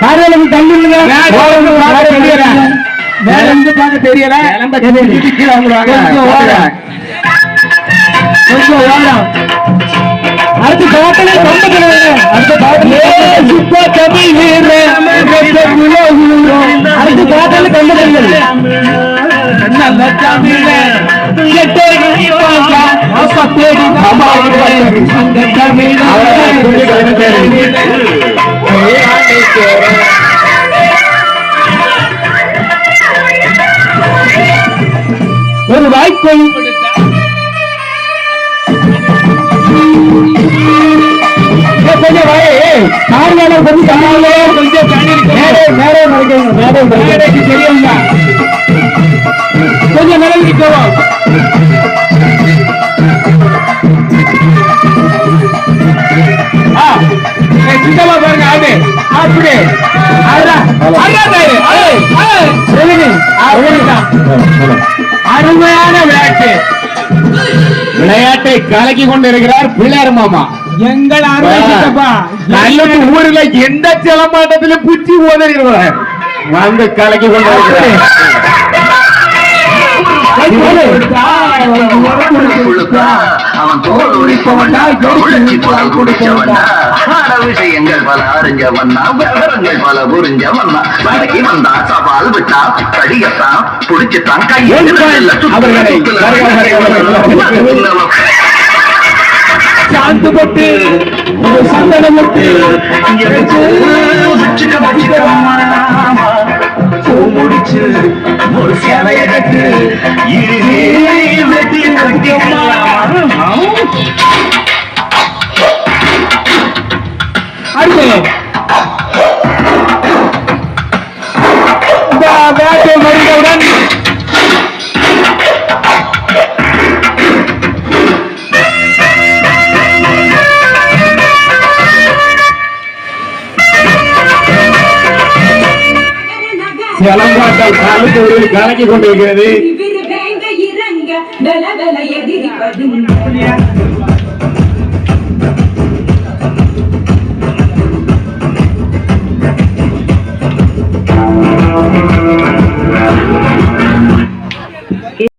பார்வையாளர்கள் தள்ளி தெரியல. மேல இருந்து பார்க்க தெரியல. கீழே கொஞ்சம் ஓரம். அடுத்து அடுத்த சுத்த தமிழ் வீர அடுத்து தொண்டை நல்ல தமிழ எட்டை பாப்பா அப்பா தேடி பாப்பா அந்த தமிழ் ஒரு வாய்ப்பை ஏய், கொஞ்சம் வாய், ஏய், பார்வையாளர் கொஞ்சம் தள்ளாலே, கொஞ்சம். மேடை, மறைக்கணும், மேடை. மேடைக்கு தெரியுங்க. கொஞ்சம் நிலவிக்கு போவோம் பாருங்க ஆடு. அருமையான விளையாட்டு. விளையாட்டை கலக்கி கொண்டிருக்கிறார் பிள்ளையார் மாமா. எங்கள் ஆரோக்கியப்பா நல்ல ஊர்ல எந்த செலமாட்டத்திலும் புச்சி ஓதறிகிறார் வந்து கலக்கி கொண்டிருக்கிறார். அவன் தோல் உரிப்பவனா உழைச்சி பால் குடிச்சவனா ஆட விஷயங்கள் பல அறிஞ்சவனா விவரங்கள் பல புரிஞ்சவனா வடக்கி வந்தா சவால் புடிச்சுத்தான் கையில் அவர்களை சாந்து போட்டு சந்தனம் போட்டு முடிச்சு ஒரு சேலைய கட்டு வெட்டி அடுத்து வேட்டை மருந்தவுடன் செலமாட்டம் காலத்து ஊரில் கலக்கி கொண்டிருக்கிறது